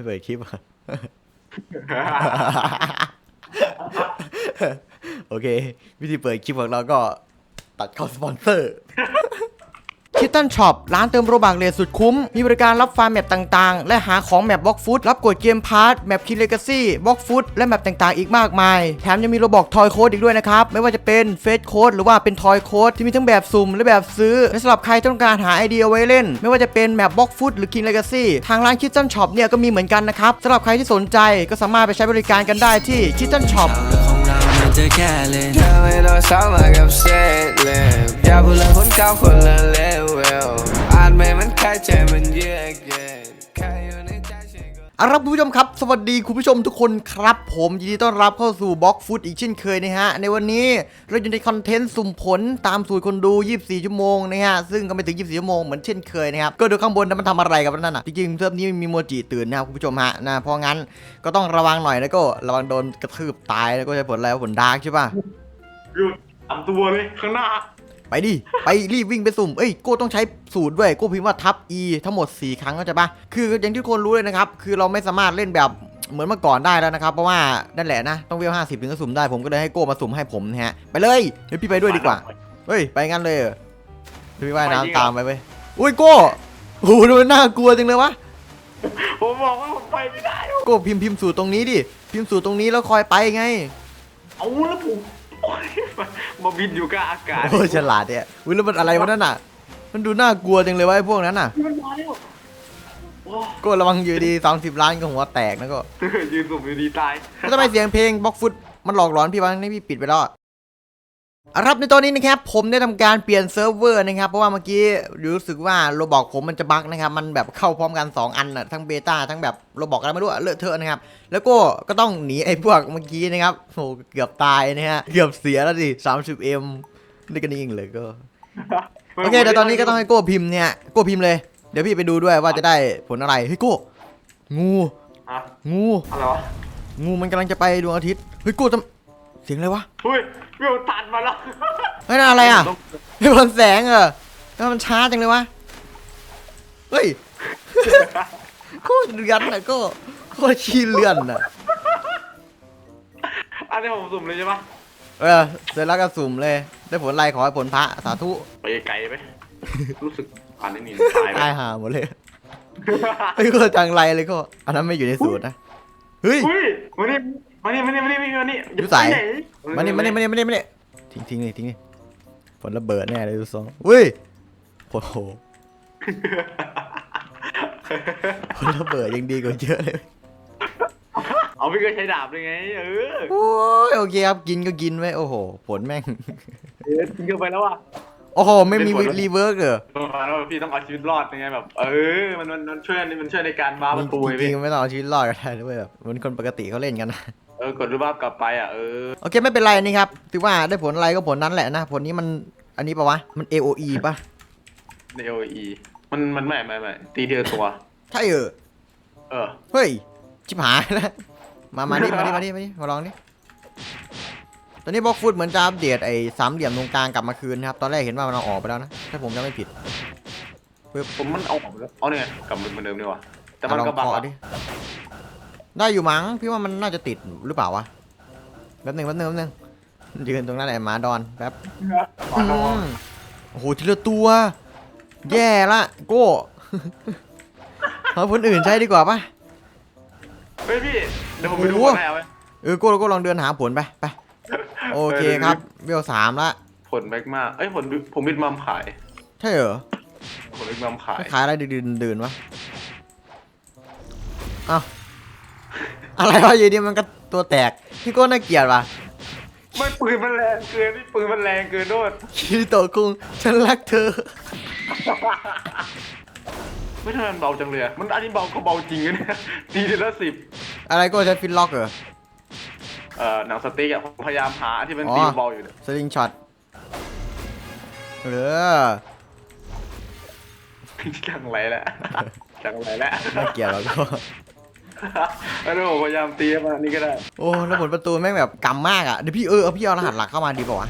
ไม่เปิดคลิปอะ โอเค วิธีเปิดคลิปของเราก็ตัดเข้าสปอนเซอร์ คิตตันช็อปร้านเติมโรบักเลทสุดคุ้ม มีบริการรับฟาร์มแมปต่างๆ และหาของแมปบล็อกฟุตรับกดเกมพาร์ทแมปคินเลกาซี่บล็อกฟุตและแมปต่างๆ อีกมากมาย แถมยังมีโรบอกทอยโค้ดอีกด้วยนะครับ ไม่ว่าจะเป็นเฟสโค้ดหรือว่าเป็นทอยโค้ดที่มีทั้งแบบสุ่มและแบบซื้อ และสำหรับใครต้องการหาไอเดียไว้เล่น ไม่ว่าจะเป็นแมปบล็อกฟุตหรือคินเลกาซี่ทางร้านคิตตันช็อปเนี่ยก็มีเหมือนกันนะครับสำหรับใครที่สนใจก็สามารถไปใช้บริการกันได้ที่คิตตันช็อปองเรามันจะแค่เล่นทำให้เราเศร้ามากับเซตเลยอย่าพูดเลยคนเก่าคนละเล่านไม่มันคล้ายใจมันเยือกเย็นแค่อยู่ในใจฉันก็ เอาละครับคุณผู้ชมครับ สวัสดีคุณผู้ชมทุกคนครับ ผมยินดีต้อนรับเข้าสู่บล็อกฟุตอีกเช่นเคยนะฮะ ในวันนี้เราอยู่ในคอนเทนต์สุ่มผลตามสูตรคนดู 24 ชั่วโมงนะฮะ ซึ่งก็ไม่ถึง 24 ชั่วโมงเหมือนเช่นเคยนะครับ ก็ดูข้างบนนะมันทำอะไรกับนั่นน่ะ จริงๆเทอมนี้มีโมจิตื่นนะครับคุณผู้ชมฮะนะเพราะงั้นก็ต้องระวังหน่อยแล้วก็ระวังโดนกระทืบตายแล้วก็จะผลอะไรวะผลดาร์กใช่ป่ะหยุดทำตัวเลยข้างหน้า ไปดิ ไปรีบวิ่งไปสุ่ม เอ้ยโก้ต้องใช้สูตรด้วยโก้พิมพ์ว่าทับ E ทั้งหมด 4 ครั้งเข้าใจปะคืออย่างที่ทุกคนรู้เลยนะครับ คือเราไม่สามารถเล่นแบบเหมือนเมื่อก่อนได้แล้วนะครับ เพราะว่านั่นแหละนะ ต้องเวล50ถึงจะสุ่มได้ ผมก็เลยให้โก้มาสุ่มให้ผมนะฮะ ไปเลยเดี๋ยวพี่ไปด้วยดีกว่า เฮ้ย ไปงั้นเลยเหรอเดี๋ยวพี่ว่ายไปจริงเหรอน้ำตามไปเว้ยอุ้ยโก้โอ้โหดูมันน่ากลัวจังเลยวะ ผมบอกว่าผมไปไม่ได้โก้พิมพ์พิมพ์สูตรตรงนี้ดิ พิมพ์สูตรตรงนี้แล้วคอยไปไง เอาแล้วผมโอ๊ย มาบินอยู่กับอากาศโอ้ยฉลาดเนี่ยอุ้ยแล้วมันอะไรวะนั่นน่ะ มันดูน่ากลัวจังเลยวะไอ้พวกนั้นน่ะ มันมาแล้วโอ้โก้ระวังอยู่ดี30ล้านก็หัวแตกนะก็ ยืนสุ่มอยู่ดีตาย แล้วทำไมเสียงเพลงบล็อกฟุตมันหลอกหลอนพี่วะนี่พี่ปิดไปแล้วอะอะค รับในตอนนี้นะครับผมได้ทำการเปลี่ยนเซิร์ฟเวอร์นะครับเพราะว่าเมื่อกี้รู้สึกว่าโรบอกผมมันจะบั๊กนะครับมันแบบเข้าพร้อมกัน 2 อันอะทั้งเบต้าทั้งแบบโรบอกอะไรไม่รู้อะเลอะเทอะนะครับแล้วก็ก็ต้องหนีไอ้พวกเมื่อกี้นะครับโอ้เกือบตายนะฮะเกือบเสียแล้วดิ 30m นี่กันเองเลยก็โอเคแต่ตอนนี้ก็ต้องให้โก้พิมพ์เนี่ยโก้พิมพ์เลยเดี๋ยวพี่ไปดูด้วยว่าจะได้ผลอะไรเฮ้ยโก้งูอะงูอะไรวะงูมันกำลังจะไปดวงอาทิตย์เฮ้ยโก้ทำ เสียงอะไรวะเฮ้ยวิวตัดมาแล้วเฮ้ยนั่นอะไรอะต้องเฮ้ยบนแสงเหรอแล้วมันช้าจังเลยวะ เฮ้ย โคตรเลือนอะก็โคตรขี้เลือนอะ อันนี้ผมสุ่มเลยใช่ปะเออเสร็จแล้วก็สุ่มเลย ได้ผลอะไรขอให้ผลพระสาธุไปไกลไปรู้สึกอ่านไม่มีตายไปตายหาหมดเลยไอ้ยโคตรจังไรเลยก็อันนั้นไม่อยู่ในสูตรนะ เฮ้ยเฮ้ย มานี่มานี่มานี่มานี่มานี่อยู่ไหนปหมานี่มานี่มานี่มานี่มานี่ทิ้งทิ้งนี่ทิ้งนี่ผลระเบิดแน่เลยดูทรงเฮ้ยโอ้โหผลระเบิดยังดีกว่าเยอะเลยเอาพี่ก็ใช้ดาบเลยไงเออโอ้ยโอเคครับกินก็กินไว้โอ้โห ผลแม่งเออทิ้งเข้าไปแล้วอะโอ้โหไม่มีเป็นผลรีเวิร์กเหรอประมาณว่าพี่ต้องเอาชีวิตรอดยังไงแบบ เออมันมันมันช่วยมันช่วยในการบ้าประตูจไงริพี่งๆไม่ต้องเอาชีวิตรอดก็ได้ด้วยแบบเหมือนคนปกติเขาเล่นกันนะ เออกดรูปภาพกลับไปอะเออโอเคไม่เป็นไรนี่ครับถือว่าได้ผลอะไรก็ผลนั้นแหละนะผลนี้มันอันนี้ปะวะมัน AOE ปะใน OE มันมันไม่ไม่ไม่ตีเดียวตัว ใช่เออเออ เฮ้ยชิบหายแล้วมามาดิมาดิมาดิมาดิมาลองดิตอนนี้บล็อกฟุตเหมือนจะอัปเดตไอ้สามเหลี่ยมตรงกลางกลับมาคืนนะครับตอนแรกเห็นว่ามันเอาออกไปแล้วนะถ้าผมจำไม่ผิดผมมันเอาออกแล้วเอาเนี่ยกลับเหมือนเดิมดีกว่าแต่มันอะลองก็บังเคาะอะดิ ได้อยู่มั้งพี่ว่ามันน่าจะติดหรือเปล่าวะแป๊บหนึ่งแป๊บหนึ่งแป๊บหนึ่งยืนตรงนั้นแหละหมาดอนแป๊บอืมโอ้โหทีละตัว แย่ละโก้ เอาคนอื่นใช้ดีกว่าปะ เฮ้ยพี่ เดี๋ยวผมไปดูโอ้โหก่อนให้เอาไว้เออโก้โก้ลองเดินหาผลไปไปโอเคครับเวลสามละผลแมกมาเอ้ยผลผมบิดมัมขาย ใช่เหรอ ผลบิดมัมขายไม่ขายอะไรดื่นๆดื่นวะเอ้า อะไรวะอยู่ดีมันก็ตัวแตก พี่โก้น่าเกลียดว่ะไม่ปืนมันแรงเกินนี่ปืนมันแรงเกินโดดคิริโตะคุงฉันรักเธอ ไม่ทำไมมันเบาจังเลยอะมันอันนี้เบาก็เบาจริงอะเนี่ยตีทีละสิบอะไรโก้ใช้ฟินล็อกเหรอ เอ่อหนังสติ๊กอะผมพยายามหาที่มันอ๋อตีเบาอยู่เนี่ยสลิงช็อตเออจังไรแหละจังไรแหละน่าเกลียดแล้วก็ แล้วผมพยายามตีให้มันอันนี้ก็ได้ โอ้แล้วผลประตูแม่งแบบกำมากอะเดี๋ยวพี่เออเอาพี่เอารหัสหลักเข้ามาดีป่าวะ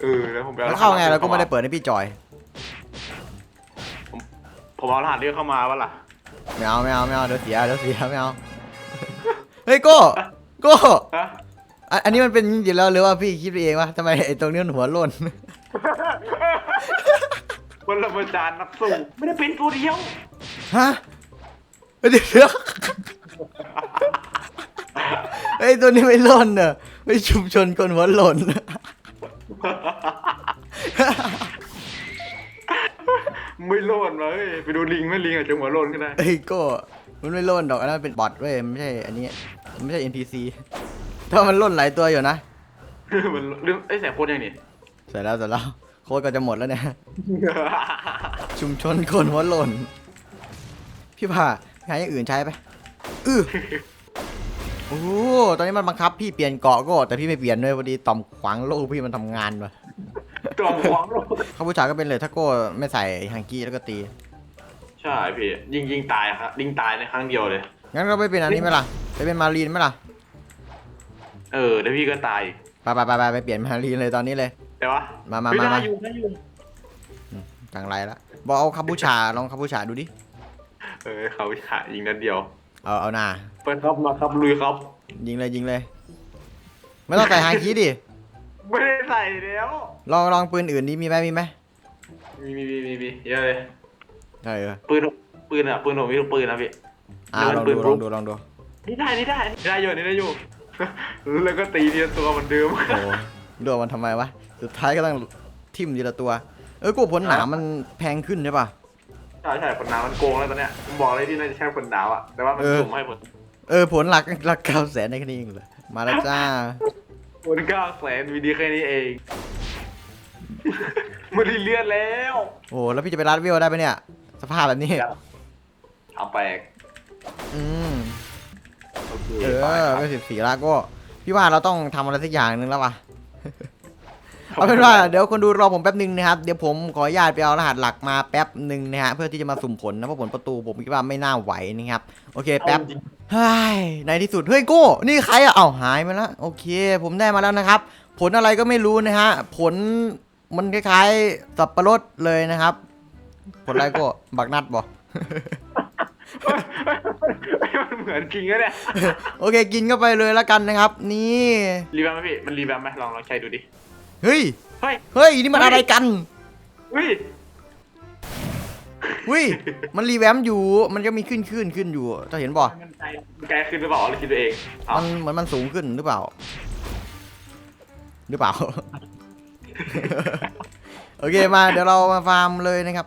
เออแล้วผมไปอแล้วเข้าไงรหัสเราก็ไม่ได้เปิดให้พี่จอยผมเอารหัสเรียกเข้ามาวะล่ะไม่เอาไม่เอาไม่เอาเดี๋ยวเสียเดี๋ยวเสียไม่เอาเฮ้ยโก้โก้ฮะอันอันนี้มันเป็นอยู่แล้วหรือว่าพี่คิดไปเองวะทำไมไอ้ตรงนี้มันหัวโล่นคนละประจานนักสู้ไม่ได้เป็นตัวเดียวฮะ เดี๋ยวเดี๋ยวไอ้ยตัวนี้ไม่หล่นเนอะไม่ชุมชนคนหัวหล่น ไม่โลดเลยไปดูลิงไหม่ลิงอาจจะหัวโลนก็ได้ไอ้ยโก็มันไม่หล่นดอกอันนั้นเป็นบอทเว้ยไม่ใช่อันนี้มันไม่ใช่ NPC ถ้ามันหล่นหลายตัวอยู่นะมันเรื่องไอ้ยแสบโคตรยังนี่ เสร็จแล้วเสร็จแล้วโค้ดก็จะหมดแล้วเนี่ย ชุมชนคนหัวหล่นพี่ผ่า งานอย่างอื่นใช้ไปอือโอ้โหตอนนี้มันบังคับพี่เปลี่ยนเกาะก็ แต่พี่ไม่เปลี่ยนด้วยพอดีต่อมขวางโลกพี่มันทำงานว่ะตัวขวางโลกเขาผู้ชายก็เป็นเลยถ้าโก้ไม่ใส่ฮังกี้แล้วก็ตี ใช่พี่ ยิงยิงตายครับยิงตายในครั้งเดียวเลย งั้นก็ไปเป็นอันนี้ไหมล่ะ ไปเป็นมารีนไหมล่ะ เออแล้วพี่ก็ตายอีกไปไปไปไปไปเปลี่ยนมารีนเลยตอนนี้เลย แต่ว่ามามามามามาอยู่ได้อยู่กลางไรละบอกเอาคาบูชาลองคาบูชาดูดิ เออเขาหายิงนัดเดียว เอาเอาหน้าเปิดครับมาครับลุยครับ ยิงเลยยิงเลย ไม่ต้องใส่ฮังกี้ดิไม่ได้ใส่แล้ว ลองลองปืนอื่นดิมีไหมมีไหมมีมีมีมีมีเยอะเลยเออปืนปืนอะปืนผมมีลูกปืนนะพี่อ่าลแวองปืดูนลองดูลองดูนี่ได้นี่ได้นี่ได้อยู่นี่ได้อยู่ แล้วก็ตีทีละตัวเหมือนเดิมโอ้โหดูมันทำไมวะสุดท้ายก็ต้องทิ่มทีละตัว เออกูผลหนามมันแพงขึ้นใช่ป่ะ ใช่ใช่คนหนาวมันโกงแล้วตอนเนี้ยผมบอกเลยที่น่าจะใช่คนหนาวอะแต่ว่ามันเออสุ่มให้ผลเออผลหลักหลักเก้าแสนในแค่นี้เองเลยมาแล้วจ้าผลเก้าแสนวีดีแค่นี้เองมันรีเลือดแล้ว โอ้แล้วพี่จะไปรัดวิวได้ปะเนี่ย สภาพแบบนี้เอาแปลกอืมโอเคเอไปอครับไม่สิบสี่ละก็ พี่ว่าเราต้องทำอะไรสักอย่างหนึ่งแล้วว่ะ เอาเป็นว่าเดี๋ยวคนดูรอผมแป๊บหนึ่งนะครับ เดี๋ยวผมขออนุญาตไปเอารหัสหลักมาแป๊บหนึ่งนะฮะเพื่อที่จะมาสุ่มผลนะเพราะผลประตูผมคิดว่าไม่น่าไหวนะครับโอเคแป๊บจริงเฮ้ยในที่สุดเฮ้ยโก้นี่ใครอะเอ้าหายไปแล้วโอเค ผมได้มาแล้วนะครับ ผลอะไรก็ไม่รู้นะฮะผลมันคล้ายๆสับปะรดเลยนะครับ ผลอะไรโก้บักนัดบ่มันเหมือนจริงอะเนี่ยโอเคกินเข้าไปเลยแล้วกันนะครับ นี่รีแวมไหมพี่มันรีแวมไหมลองลองใช้ดูดิ เฮ้ย เฮ้ย เฮ้ย นี่มันอะไรกันอุ้ย วิมันรีแวมป์อยู่ มันก็มีขึ้นขึ้นขึ้นอยู่จะเห็นบ่มันไกลมันไกลขึ้นหรือเปล่าเราคิดตัวเองเอามันเหมือนมันสูงขึ้นหรือเปล่า หรือเปล่า โอเคมา เดี๋ยวเรามาฟาร์มเลยนะครับ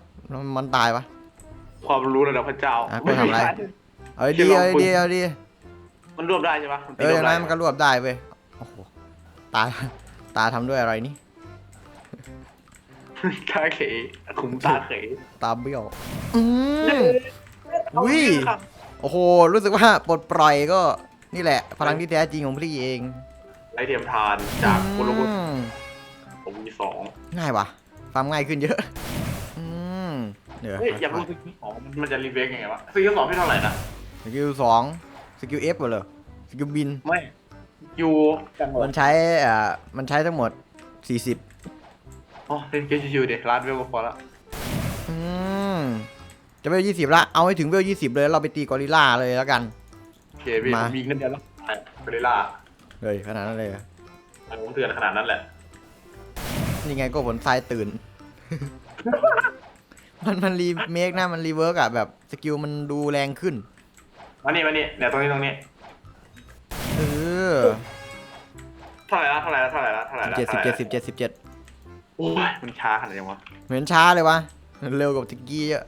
มันตายปะ ความรู้ระดับพระเจ้าอะกูทำอะไร เอาดีเอาดีเอาดีมันรวบได้ใช่ปะมันเอตีอรอวบย่างได้นั้นมันก็รวบได้เว้ยโอ้โหตา ตาทำด้วยอะไรนี่ ตาเขยขุมตาเขยตาเบี้ยว อืม อุ้ย โอ้โห รู้สึกว่าปลดปล่อยก็นี่แหละ พลังที่แท้จริงของพี่เองไอเทียมทานจากโคโลโกอืมผมมีสองง่ายว่ะฟาร์มง่ายขึ้นเยอะ อืมเดี๋ยวเฮ้ยอยากรู้สกิลสองมันมันจะรีเวกยังไงวะสกิลสองพี่เท่าไหร่นะสกิลสองสกิลเอฟเหรอสกิลบิน ไม่ ยูจังหวะมันใช้อ่ามันใช้ทั้งหมด 40อ๋อเล่นเกมชิวๆเดี๋ยวร้านเวลก็พอละอืมจะเวล20ละเอาให้ถึงเวล20 เลยเราไปตีกอริลล่าเลยแล้วกัน โอเคพี่มา ผมยิงนั่นเดียวแล้วไปเรล่าเฮ้ยขนาดนั้นเลยเหรอผมเตือนขนาดนั้นแหละนี่ไงก็ผลทรายตื่น มันมันรีเมคนะมันรีเวิร์กอะแบบสกิลมันดูแรงขึ้น มานี่มานี่เนี่ยตรงนี้ตรงนี้เออเท่าไหร่ละเท่าไหร่ละเท่าไหร่ละเท่าไหร่ละเจ็ดสิบท่าไหเจ็ร่ดละสิบเจ็ดสิบเจ็ดโอ้ยมันช้าขนาดยังวะเหมือนช้าเลยวะเร็วกว่าตะกี้เยอะ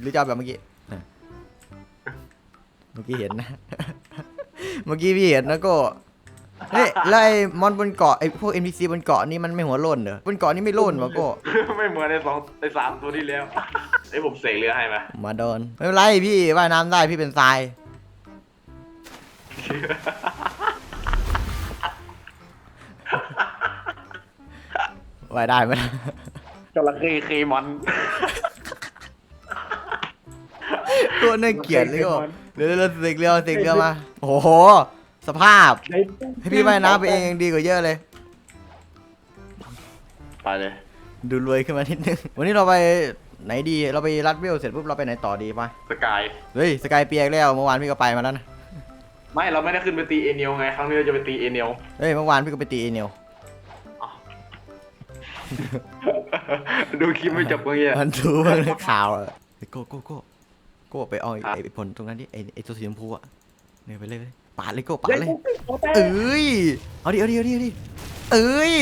หรือจะเอาแบบเมื่อกี้อะเมื่อกี้เห็นนะ เมื่อกี้พี่เห็นนะก็เฮ้ยแล้วไอ้มอนบนเกาะไอ้พวก NPC บนเกาะนี่มันไม่หัวโล่นเหรอบนเกาะนี่ไม่โล่นวะก็ ไม่เหมือนในสองในสามตัวที่แล้วไอ้ผมเสกเรือให้ไหมมาโดนไม่เป็นไรพี่ว่ายน้ำได้พี่เป็นทราย ว่ายได้ไหมล่ะจระเข้เคมอนตัวน่าเกลียดเลยก็เดี๋ยวเราเสกเรือเสกเรือมา โอ้โห สภาพ ให้พี่ว่ายน้ำไปเองยังดีกว่าเยอะเลย ไปเลย ดูรวยขึ้นมานิดนึง วันนี้เราไปไหนดี เราไปรัดเวลเสร็จปุ๊บเราไปไหนต่อดีปะสกาย เฮ้ย สกายเปียกแล้ว เมื่อวานพี่ก็ไปมาแล้วนะ ไม่ เราไม่ได้ขึ้นไปตีเอเนียลไง ครั้งนี้เราจะไปตีเอเนียลเฮ้ย เมื่อวานพี่ก็ไปตีเอเนียล ดูคลิปไม่จบเมื่อกี้มันดูมันในข่าวอะเฮ้ยโก้โก้โก้โก้ไปเอาไอ้ครับไอ้ผลตรงนั้นดิไอ้ไอ้ตัวสีชมพูอะเนี่ยไปเลยไปเลยปาดเลยโก้ปาดเลย เอ้ย เอาดิเอาดิเอาดิเอาดิเอ้ย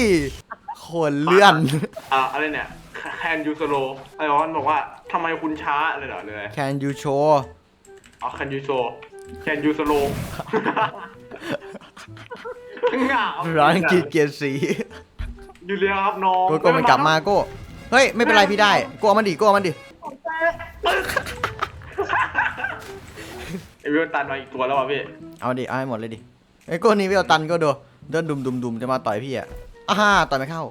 คนเลื่อน อะอะไรเนี่ย Can you slow ไอ้ออนบอกว่าทำไมคุณช้าเลยเหรอเลย Can you show อ๋อ Can you slow Can you slow เหงา ร้านกีเกียร์สี อยู่เรียครับน้องโก้โก้มันกลับมาโก้เฮ้ยไม่เป็นไรพี่ได้โก้เอามันดิโก้เอามันดิไอวิวตันมาอีกตัวแล้วอะพี่เอาดิเอาให้หมดเลยดิไอ้โก้นี่เวลตันก็ดูเดินดุมดุมดุมจะมาต่อยพี่อะอ่าฮ่าต่อยไม่เข้า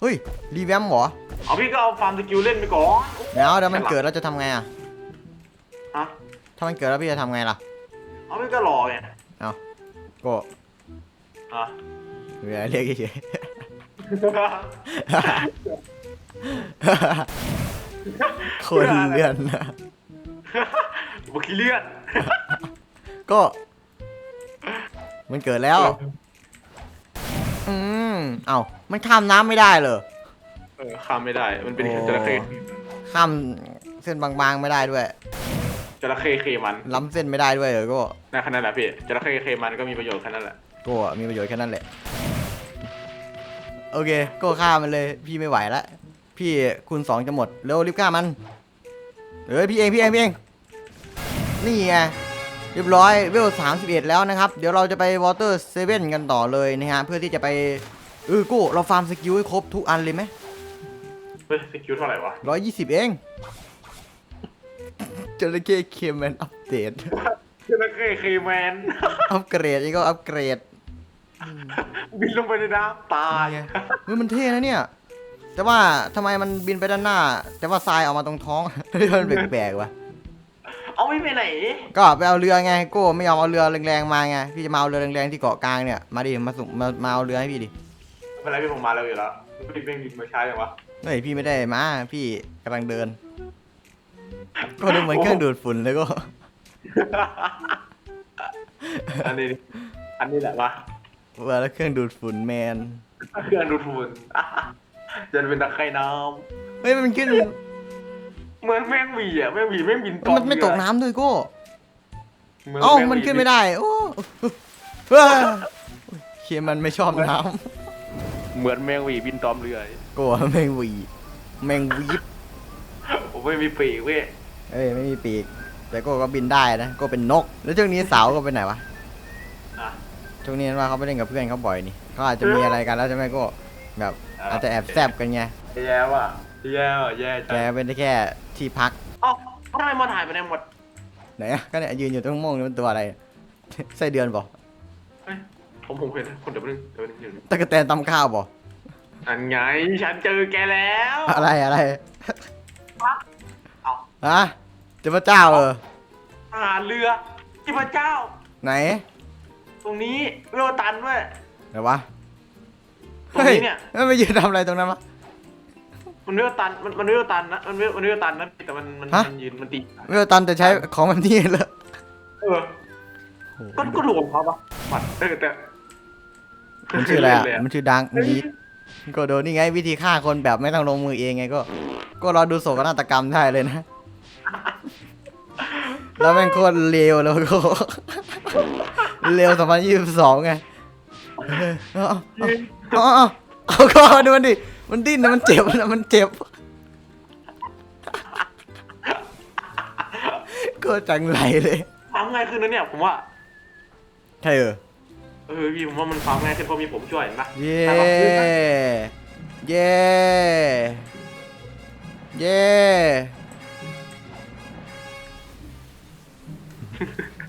เฮ้ยรีแวมเหรอเอาพี่ก็เอาฟาร์มสกิลเล่นไปก่อนเดี๋ยวเดี๋ยวมันเกิดแล้วจะทำไงอะฮะถ้ามันเกิดแล้วพี่จะทำไงล่ะเอาพี่ก็รอไงเอาโก้ฮะเรียกเรียกเฉยๆ คนเลื่อนนะบุคิเลียนก็ มันเกิดแล้ว อืม เอ้า มันข้ามน้ำไม่ได้เหรอ เออข้ามไม่ได้ มันเป็นโอ้จระเข้ข้ามเส้นบางๆไม่ได้ด้วยจระเข้เคมัน ล้ำเส้นไม่ได้ด้วยเหรอก็นั่นแค่นั้นแหละพี่จระเข้เคมันก็มีประโยชน์แค่นั้นแหละ ก็มีประโยชน์แค่นั้นแหละ โอเค ก็ฆ่ามันเลย พี่ไม่ไหวละพี่คูณสองจะหมดเร็วรีบฆ่ามันเอ้ยพี่เองพี่เองพี่เองนี่ไงเรียบร้อยเวลสามสิบเอ็ดแล้วนะครับ เดี๋ยวเราจะไปวอเตอร์เซเว่นกันต่อเลยนะฮะ เพื่อที่จะไปเออกูเราฟาร์มสกิลให้ครบทุกอันเลยไหมเฮ้ยสกิลเท่าไหร่วะร้อยยี่สิบเองจระเข้เคมแมนอัปเดตจระเข้เคแมนอัปเกรดนี่ก็อัปเกรด บินลงไปในน้ำตายเฮ้ยมันเท่นะเนี่ย แต่ว่าทำไมมันบินไปด้านหน้า แต่ว่าทรายออกมาตรงท้อง มันแปลกๆวะเอาไม่ไปไหนก็ไปเอาเรือไงโก้ไม่ยอมเอาเรือแรงๆมาไงพี่จะมาเอาเรือแรงๆที่เกาะกลางเนี่ยมาดิมาส่งมามาเอาเรือให้พี่ดิไม่เป็นไรพี่ผมมาแล้วอยู่แล้วพี่เป็นบินมาช้าอย่างวะเฮ้ยพี่ไม่ได้มาพี่กำลังเดิน ก็ดูเหมือนเครื่องดูดฝุ่นเลยก็อันนี้อันนี้แหละวะ ว่าแล้วเครื่องดูดฝุ่นแมน เครื่องดูดฝุ่นจะเป็นตะไคร่น้เฮ้ยมันขึ้นำเหมือนแมงหวีอะแมงหวีแมงบินมันไม่ตกน้ำด้วยโก้หนเอ้าแงหวีมันขึ้นไม่ได้ โอ้เฮ้ยเคมันไม่ชอบน้เหมือนแมงหวีบินตอมเรือำโก้แมงหวี แมงวีบผมไม่มีปีกเว้ยเอ้ยไม่มีปีก แต่โก้ก็บินได้นะโก้เป็นนก แล้วช่วงนี้สาวก็ไปไหนวะอะ ช่วงนี้ว่าเขาไปเล่นกับเพื่อนเขาบ่อยนี่เขาอาจจะมีอะไรกันแล้วใช่ไหมโก้แบบครับอาจจะแอบแซบกันไงแย่ว่ะแย่ว่ะแย่แกจังเป็นได้แค่ที่พักเอ้าทำไมมาถ่ายไปได้หมดไหนอะก็เนี่ยยืนอยู่ตรงโม่งนี่มันตัวอะไร ไส้เดือนบอกเฮ้ยผมผมเห็นคนเดี๋ยวนึงเดี๋ยวนึงเดี๋ยวนึงตะกะแตนตำข้าวบอกอันไงฉันเจอแกแล้วอะไรอะไรเอาฮะเจ้าพระเจ้าเอออาหารเรือที่พระเจ้า ไหน ตรงนี้เวลตันเว้ย ไหนวะตรงนี้เนี่ย ฮ้มันไปยืนทำอะไรตรงนั้นวะ มันเวลตัน มันมันเวลตันนะ มันเวลมันเวลตันนะแต่มันมันฮะ มันยืนมันตีเวลตันแต่ใช้ของแบบนี้เลยเออ ก็ก็ถูกของเขาปะหมัดเออแต่มันชื่ออะไรอะเล่นเลยมันชื่อดังนีดก็โดนนี่ไงวิธีฆ่าคนแบบไม่ต้องลงมือเองไงก็ ก็รอดูโศกนาฏกรรมได้เลยนะ แล้วแม่งโคตรเลวแล้วก็เร็วสองพันยี่สิบสองไงเออเอาเอาเอาเอาเอาก็ดูมันดิ มันดิ้นนะมันเจ็บนะมันเจ็บก็จังไรเลยฟาร์มง่ายขึ้นนะเนี่ยผมว่า ใช่เออเออพี่ผมว่ามันฟาร์มง่ายขึ้นเพราะมีผมช่วยเห็นปะเย้แต่ว่าพื้นมันเย้เย้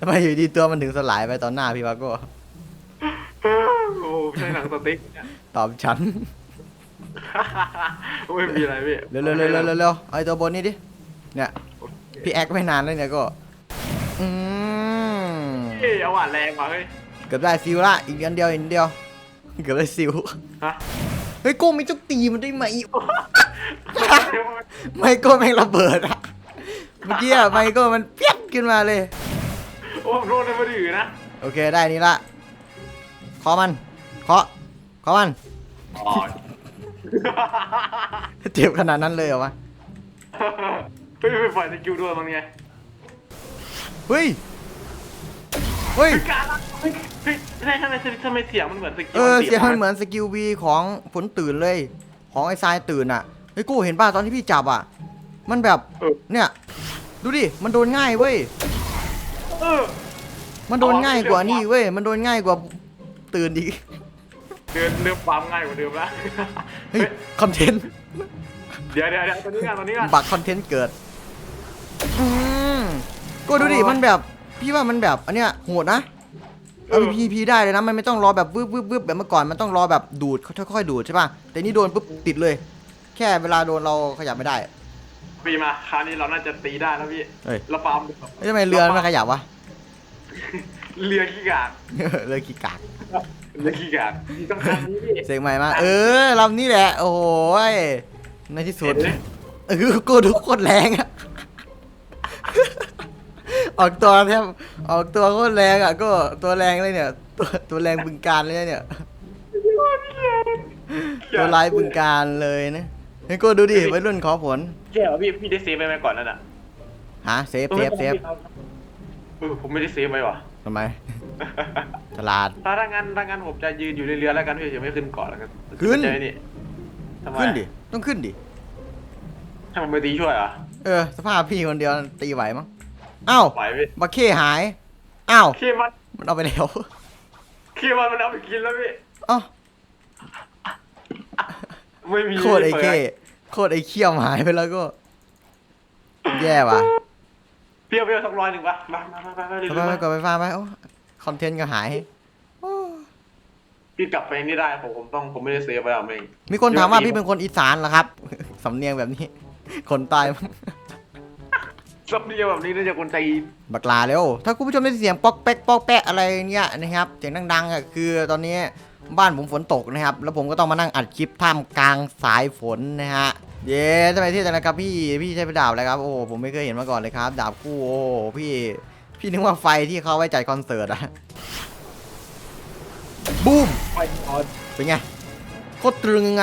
ทำไมอยู่ดีตัวมันถึงสลายไปตอนหน้าพี่วาโก็โอ้ใช่หนังสติ๊กเนี่ย ตอบฉัน ไม่มีอะไรพี่เร็วเร็วเร็วเร็วเร็วเร็วเอาไอ้ตัวบนนี่ดิ เนี่ย พี่แอคไม่นานเลยเนี่ยก็อืมเฮ้ยเอาหวานแรงว่ะเฮ้ยเกือบได้ซิลละอีกอันเดียวอีกอันเดียว เกือบได้ซิลฮะเฮ้ยโก้ไม่ต้องตีมันได้ไหม ไมโก้แม่งระเบิดอะเมื่อกี้อะไมโก้มันเปียกขึ้นมาเลย โอ้ผมโดนในมือถือนะโอเคได้นี่ละเคาะมันเคาะเคาะมัน อ๋อเจ็บขนาดนั้นเลยเหรอวะเฮ้ยไปฝ่ายสกิลด้วยมั้งไงเฮ้ย เฮ้ย การละเฮ้ยเฮ้ยทำไมทำไมทำไมเสียงมันเหมือนสกิลเออ เสียงมันเหมือนสกิลวีของผลตื่นเลย ของไอ้ทรายตื่นอะไอ้ยกูเห็นป่ะตอนที่พี่จับอะ มันแบบเออเนี่ย ดูดิ มันโดนง่ายเว้ย เออมันโดนง่ายกว่านี่เว้ย มันโดนง่ายกว่าตื่นอีก เดินเดินความง่ายกว่าเดิมละเฮ้ย คอนเทนต์ เดี๋ยวเดี๋ยวเดี๋ยวตอนนี้กันตอนนี้กันบักคอนเทนต์เกิด อืมก็ดูดิ มันแบบ พี่ว่ามันแบบอันเนี้ยโหดนะเอาพีพีได้เลยนะ มันไม่ต้องรอแบบวืบวืบวืบแบบเมื่อก่อน มันต้องรอแบบดูดค่อยๆดูดใช่ป่ะ แต่นี่โดนปุ๊บติดเลย แค่เวลาโดนเราขยับไม่ได้ ปีมาคราวนี้เราน่าจะตีได้แล้วพี่เฮ้ย เราฟาร์มเฮ้ยทำไมเรือมันไม่ขยับวะ เรือขี้กากเรือขี้กากเรือขี้กากที่ต้องการนี้พี่เสียงใหม่มาเออลำนี้แหละ โอ้โหยในที่สุดเห็นไหมเออกูทุกคนแรงอะออกตัวแทบออกตัวโคตรแรงอะก็ตัวแรงเลยเนี่ย ตัวตัวแรงบึงการเลยเนี่ย ตัวร้ายบึงการเลยนะ เฮ้ยกูดูดิวัยรุ่นขอผลแย่เหรอพี่พี่ได้เซฟไปไหมก่อนนั่นอะฮะเซฟเซฟเซฟเออผมไม่ได้เซฟไว้ว่ะทำไมฉลาดถ้าถ้างั้นถ้างั้นผมจะยืนอยู่ในเรือแล้วกันพี่จะไม่ขึ้นเกาะแล้วกันขึ้นจะนี่ทำไมขึ้นดิต้องขึ้นดิให้มันไปตีช่วยเหรอะเออ สภาพพี่คนเดียวตีไหวมั้งอ้าวไหวพี่บักเข้หายอ้าวขี้มันมันเอาไปแล้วขี้มันมันเอาไปกินแล้วพี่อ้าวไม่มีโคตรไอ้เข้ โคตรไอ้เขี้ยวหายไปแล้วก็ แย่ว่ะเปรี้ยวเปรี้ยวสักร้อยหนึ่งปะมามามามามาเร็วไปๆไปมาก่อนไปฟ้าไปโอ้คอนเทนต์ก็หายโอ้พี่กลับไปนี่ได้ผมผมต้องผมไม่ได้เซฟไว้เอาเองมีคนถามว่าพี่เป็นคนอีสานเหรอครับ สำเนียงแบบนี้ คนใตายซับเดียวแบบนี้น่าจะคนใจบักลาเร็วถ้าคุณผู้ชมได้เสียงป๊อกแป๊กป๊อกแป๊กอะไรเนี่ยนะครับเสียงดังๆอะคือตอนนี้ บ้านผมฝนตกนะครับ แล้วผมก็ต้องมานั่งอัดคลิปท่ามกลางสายฝนนะฮะ เย้ทำไมที่จังเลยครับพี่ พี่ใช้เป็นดาบอะไรครับ โอ้โหผมไม่เคยเห็นมาก่อนเลยครับ ดาบคู่ โอ้โหพี่ พี่นึกว่าไฟที่เขาไว้จัดคอนเสิร์ตอะบูมไปออนเป็นไง โคตรตรึงไง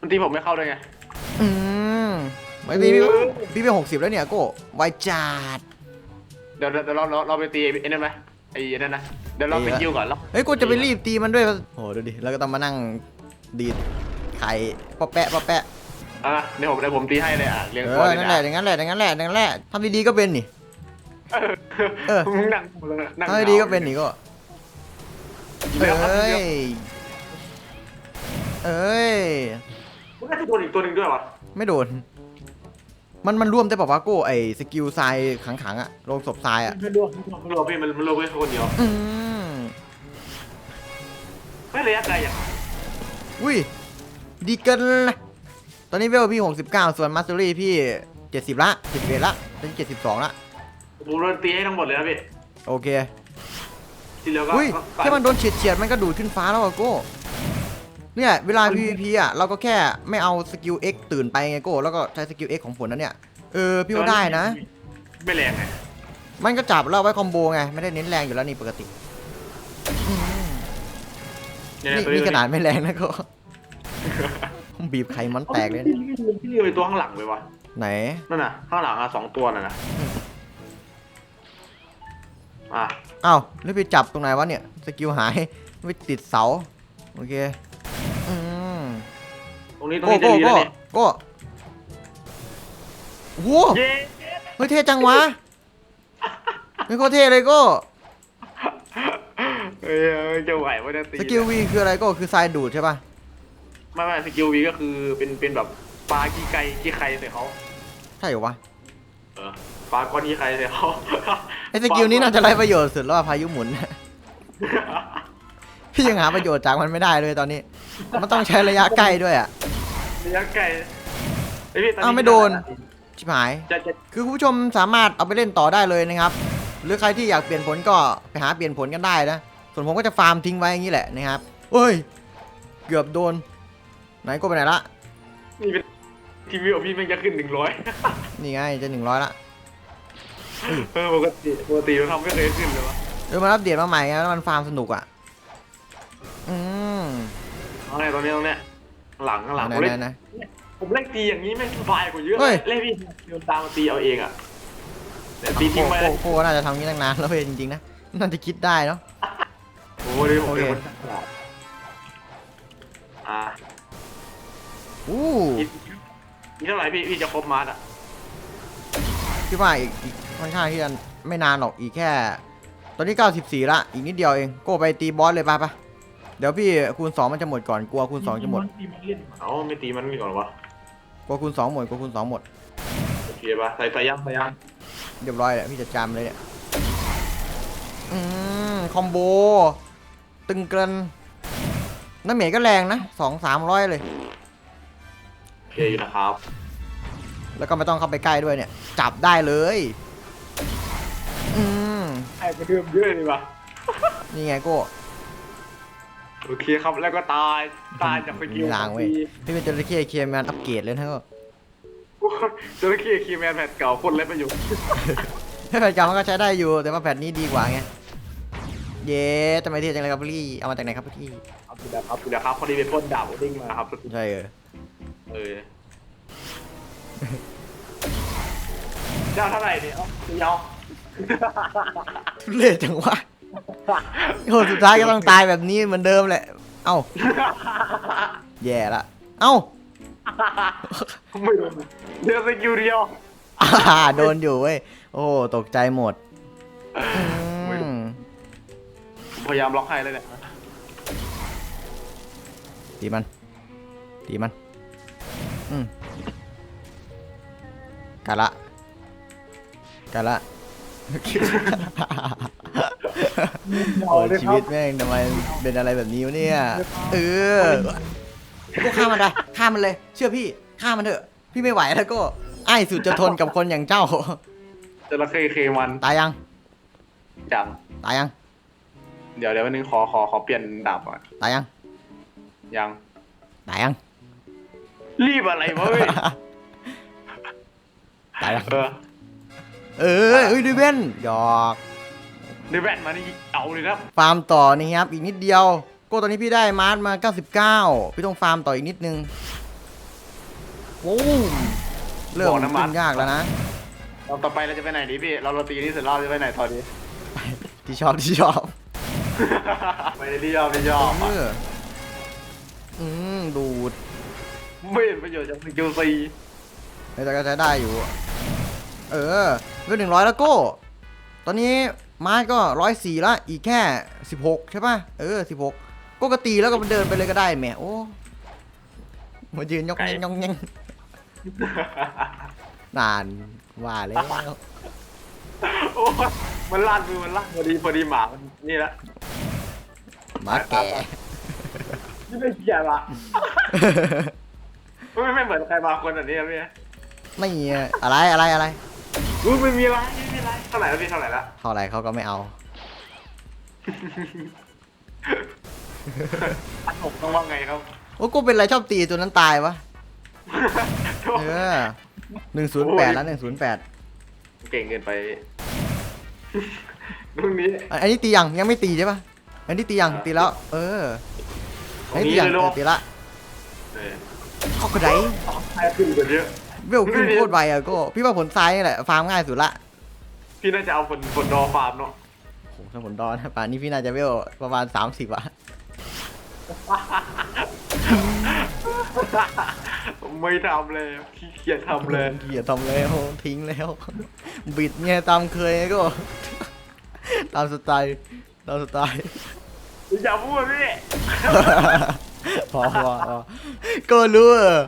บางทีผมไม่เข้าด้วยไง อืมไม่พี่พี่พี่เป็นหกสิบแล้วเนี่ยโก้ไวจัด เดี๋ยวเดี๋ยวเราเราเราไปตีไอ้นั่นไหม ไอ้นั่นนะเดี๋ยวเราไปยิวก่อนแล้วเฮ้ยกูจะไปรีบตีมันด้วยโหดูดิแล้วก็ต้องมานั่งดีดไข่ปะแปะปะแปะอะเดี๋ยวผมเดี๋ยวผมตีให้เลยอะเรียงเอตัวอเลยนั่นนะแหละอย่างนั้นแหละอย่างนั้นแหละอย่างนั้นแหละทำดีๆก็เป็นนี่เอเอออมึงนั่งนั่งทำดีๆก็เป็นนี่ก็เดี๋ยวครับเอ้เดี๋ยวยเอ้ยมันน่าจะโดนอีกตัวหนึ่งด้วยวะไม่โดน มันมันร่วมได้ป่าวะโก้ไอ้สกิลทรายขังๆอะลงศพทรายอะไม่รู้ไม่รู้พี่มันมันรู้แค่คนเดียวอืมไม่ระยะไกลอย่างอุ้ยดีเกินนะตอนนี้เวลพี่ 69 ส่วนมาสเตอรี่พี่ 70 ละ71ละตอนนี้72 ละผมโดนตีให้ทั้งหมดเลยนะพี่ โอเค ที่เหลือก็อุ้ยก็แค่มันโดนเฉียดเฉียดๆมันก็ดูดขึ้นฟ้าแล้วอะโก้ เนี่ยเวลา PVP อะเราก็แค่ไม่เอาสกิล X ตื่นไปไงโก้แล้วก็ใช้สกิล X ของผลนั้นเนี่ยเออพี่ว่าได้นะ ไม่แรงไงมันก็จับแล้วเอาไว้คอมโบไงไม่ได้เน้นแรงอยู่แล้วนี่ปกติเนี่ยนี่ตัวนี่ขนาดไม่แรงนะก็บีบไข่มันแตกเลยนะพี่ไปตัวข้างหลังไปวะไหนนั่นน่ะข้างหลังอะสองตัวน่ะนะอะอ้าวแล้วไปจับตรงไหนวะเนี่ยสกิลหายไปติดเสาโอเคอืมต รงนี้ตรงโก้นี้จะโก้รีโก้แล้วเนี่ยโก้โหเย้เฮ้ยเท่จังวะไม่โคตรเท่เลยโก้เอ้ยจะไหวว่าจะตีสกิลวีคืออะไรโก้คือทรายดูดใช่ป่ะไม่ไม่สกิลวีก็คือเป็นเป็นแบบปลาขี้ไก่ขี้ไข่ใส่เขาใช่เหรอวะเออปลาก้อนขี้ไข่ใส่เขาไอ้สกิลนี้น่าจะไร้ประโยชน์สุดแล้วอะพายุหมุน พี่ยังหาประโยชน์จากมันไม่ได้เลยตอนนี้ มันต้องใช้ระยะใกล้ด้วยอะ ระยะไก่ไอ้พี่ตนนี้อ้าวไม่โดน ชิบหาย จะจะคือคุณผู้ชมสามารถเอาไปเล่นต่อได้เลยนะครับ หรือใครที่อยากเปลี่ยนผลก็ไปหาเปลี่ยนผลกันได้นะ ส่วนผมก็จะฟาร์มทิ้งไว้อย่างนี้แหละนะครับเฮ้ย เกือบโดน ไหนก็ไปไหนละ นี่เป็นทีวีของพี่มันจะขึ้นหนึ่งร้อยนี่ไงจะหนึ่งร้อยละ เออปกติปกติเราทำไม่เคยขึ้นเลยวะเออมันอัปเดตมาใหม่ไงแล้วมันฟาร์มสนุกอะ อืม เอาไงตอนนี้ตรงเนี้ย หลังข้างหลังไหนผมไหเล่นนไหนผมเล่นตีอย่างนี้แม่งสบายกว่าเยอะเฮ้ย เล่นพี่โยนตามมาตีเอาเองอะแต่ตีโคทิ้งไปโคโคน่าจะทำงี้ตั้งนานแล้วเว้ยจริงๆนะน่าจะคิดได้เนาะ โอ้โหนี่ผมเป็นโอเคคนฉลาดอ่าอู้อีกอีกเท่าไหร่พี่พี่จะครบมาร์ทอะคิดว่าอีกอีกค่อนข้างที่จะไม่นานหรอกอีกแค่ ตอนนี้ 94ละอีกนิดเดียวเองโก้ไปตีบอสเลยไปปะ เดี๋ยวพี่คูณ2มันจะหมดก่อนกลัวคูณ2จะหมดเอ้าไม่ตีมันนี่ก่อนวะกลัวคูณ2หมดกลัวคูณ2หมดโอเคปะใส่ใส่ยังใส่ยังเรียบร้อยแล้วพี่จัดการเลยเนี่ยอืมคอมโบตึงเกินน้ำเหมยก็แรงนะสองสามร้อยเลยโอเคอยู่นะครับ แล้วก็ไม่ต้องเข้าไปใกล้ด้วยเนี่ย จับได้เลย อืมไอ้กระเทือมเยอะเลยวะนี่ไงโก้ โอเคครับแล้วก็ตายตายจากไปมีกิวรางเว้ยพี่เป็นจระเข้เคลียร์แมนอัปเกรดเลยนะก็จระเข้คีย์แมนแพทเก่าคนเล่นประโยชน์ถ้าแผ่นเก่ามันก็ใช้ได้อยู่แต่ว่าแผ่นนี้ดีกว่าไงเย้ทำไมเท่จังเลยครับพี่เอามาจากไหนครับพี่ครับดูนะครับดูนะครับพอดีไปพ่นดาบโอดิ้งมาครับใช่เออเออเจ้าเท่าไหร่เนี่ยเอ้าเดียวทุเล่จังวะ โหสุดท้ายก็ต้องตายแบบนี้เหมือนเดิมแหละ เอ้า แย่ละ เอ้าไม่โดนเดือดสกิลเดียวอ่าโดนอยู่เว้ย โอ้ ตกใจหมดอืไม่รู้มผมพยายามล็อกให้เลยเนี่ยตีมัน ตีมัน อืมกันละกันละ โอ้ชีวิตแม่งทำไมเป็นอะไรแบบนี้วะเนี่ย เออก็ฆ่ามันได้ฆ่ามันเลย เชื่อพี่ฆ่ามันเถอะ พี่ไม่ไหวแล้วก็ไอ้สุดจะทนกับคนอย่างเจ้า จระเข้เคมันตายยัง จัง ตายยัง เดี๋ยวเดี๋ยววันนึงขอขอขอเปลี่ยนดาบก่อน ตายยัง ยัง ตายยัง รีบอะไรวะเว้ย ตายยัง เออ เออเอ้ยดิเวนหยอก ในแว่นมานี่เอาเลยนะฟาร์มต่อนี่ครับอีกนิดเดียวก็ตอนนี้พี่ได้มาร์ทมา 99 พี่ต้องฟาร์มต่ออีกนิดนึงโอ้มเริ่มขึ้นยากแล้วนะ เราต่อไปเราจะไปไหนดีพี่ เราเราตีนี้เสร็จแล้วเราจะไปไหนต่อดี ที่ชอบที่ชอบไปที่ยอมที่ยอมเอออืมดูดไม่เห็นประโยชน์จากสกิลซีแต่ก็ใช้ได้อยู่ เออเวลหนึ่งร้อยแล้วโก้ ตอนนี้ มาร์ทก็ร้อยสี่ละอีกแค่16ใช่ป่ะเออ16ก็กตีแล้วก็เดินไปเลยก็ได้แหมโอ้มายืนยกแงงยกแงงนานว่าแล้วโอ้ยมันลั่นมือมันลั่นพอดีพอดีหมามันนี่ละหมาแก่นี่ไม่เกี่ยวละไม่ไม่เหมือนใครบางคนแบบนี้นะพี่ไม่มีอะไรอะไรอะไร อุ้ยไม่มีอะไรไม่มีอะไรเท่าไหร่แล้วพี่เท่าไหร่ละเท่าไหร่เขาก็ไม่เอาผมต้องว่าไงครับโอ้กูเป็นอะไรชอบตีตัวนั้นตายวะเออหนึ่งศูนย์แปดแล้วหนึ่งศูนย์แปดเก่งเกินไปตรงนี้อันนี้ตียังยังไม่ตีใช่ปะอันนี้ตียังตีแล้ว เออตรอันงนี้นี้ตียังเลยเอลูอกตีละเออเข้ากระไดแพ้ขึ้นกว่าเยอะ เวลขึ้นโคตรไวอะโก็พี่ว่าผลซ้ายนี่แหละฟาร์มง่ายสุดละพี่น่าจะเอาผลผลดอฟาร์มเนาะโอ้โหถ้าผลดอนป่านนี้พี่น่าจะเวลประมาณ 30อะไม่ทำเลยขี้เกียจทำเลยเกียดทำแล้วทิ้งแล้ว บิดเงี้ยตามเคยก็ ตามสไตล์ตามสไตล์อย่าพูดพี่พอพอพอก็รู้เออ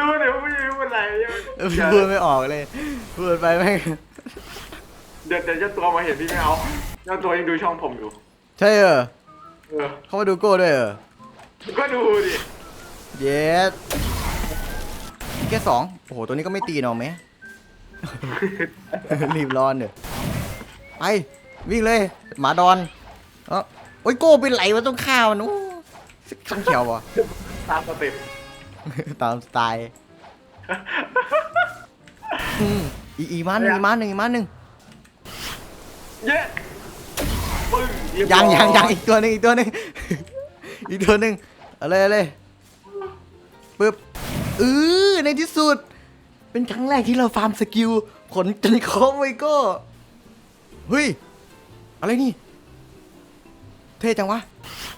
ดูเดี๋ยวไม่รู้อะไรพูดไม่ออกเลยพูดไปแม่งเดี๋ยวเดี๋ยวเจ้าตัวมาเห็นพี่ไม่เอาเจ้าตัวยังดูช่องผมอยู่ ใช่เออเออ เขามาดูโก้ด้วยเออก็ดูดิ เยสแค่สองโอ้โห ตัวนี้ก็ไม่ตีเนาะไหม รีบร้อนเด้อไป วิ่งเลย หมาดอนเออโอ้ยโก้เป็นไหลวะต้องฆ่ามันโอ้ข้างเขียววะตามสเต็ป ตามสไตล์อืมอีกอีกมาหนึ่งอีกมาหนึ่งอีกมาหนึ่งเย้ปึ้งเรีบร้อยังยังยังอีกตัวหนึ่งอีกตัวหนึ่ง อีกตัวหนึ่งเอาเลยเอาเลยปึ๊บเออในที่สุด เป็นครั้งแรกที่เราฟาร์มสกิลผลจนครบไว้ก็เฮ้ย อะไรนี่ เท่จังวะ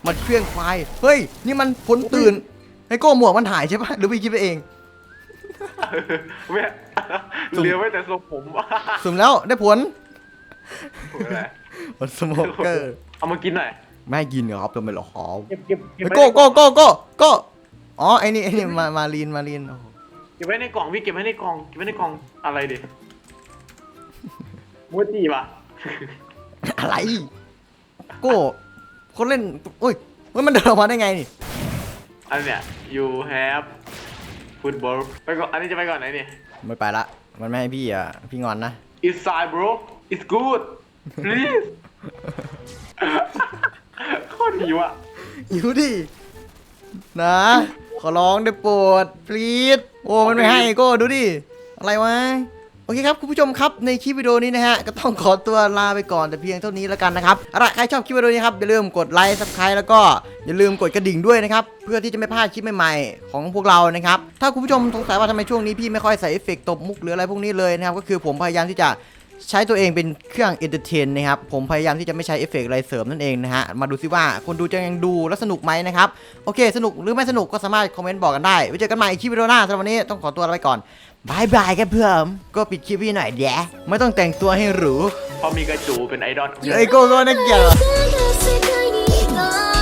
มันเครื่องควาย เฮ้ย นี่มันผลตื่น ไอ้โก้หมวกมันหายใช่ปะหรือพี่คิดไปเองแม่เหลือไว้แต่ทรงผมสุ่มแล้วได้ผลถูกไหมผลสโมกเกอร์เอามากินหน่อยไม่กินเหรอครับทำไมเหรอครับเก็บเก็บเก็บไอ้ไว้โก้ในโก้โก้โก้โก้อ๋อไอ้นี่ไอ้นี่มามาลีนมาลีนโอ้โหเก็บไว้ในกล่องพี่เก็บไว้ในกล่องเก็บไว้ในกล่องอะไรดิมูจีป่ะอะไร โก้คนเล่นอุ้ยเฮ้ยมันเดินออกมาได้ไงนี่ อันเนี้ย you have football ไปก่อน อันนี้จะไปก่อนไหนนี่ ไม่ไปละ มันไม่ให้พี่อะ พี่งอนนะ It's side bro It's good please โคตรหิวอะ อยู่ดิ นะ ขอร้องได้โปรด please โอ้ มันไม่ให้โก้ดูดิ อะไรวะ โอเคครับคุณผู้ชมครับในคลิปวิดีโอนี้นะฮะก็ต้องขอตัวลาไปก่อนแต่เพียงเท่านี้แล้วกันนะครับเอาล่ะใครชอบคลิปวิดีโอนี้ครับอย่าลืมกดไลค์ซับสไครต์แล้วก็อย่าลืมกดกระดิ่งด้วยนะครับเพื่อที่จะไม่พลาดคลิปใหม่ๆของพวกเรานะครับถ้าคุณผู้ชมสงสัยว่าทำไมช่วงนี้พี่ไม่ค่อยใส่เอฟเฟกต์ตบมุกหรืออะไรพวกนี้เลยนะครับก็คือผมพยายามที่จะใช้ตัวเองเป็นเครื่องเอนเตอร์เทนนะครับ ผมพยายามที่จะไม่ใช้เอฟเฟกต์อะไรเสริมนั่นเองนะฮะ มาดูซิว่าคนดูจะยังดูแล้วสนุกไหมนะครับ โอเค สนุกหรือไม่สนุกก็สามารถคอมเมนต์บอกกันได้ ไว้เจอกันใหม่คลิปวิดีโอหน้าสำหรับวันนี้ต้องขอตัวลาไปก่อน บายบายครับเพื่อนก็ปิดคลิปพี่หน่อยแย่ไม่ต้องแต่งตัวให้หรู เพราะมีกระจูเป็นไอดอล ไอ้โก้ก็น่าเกลียด 世界に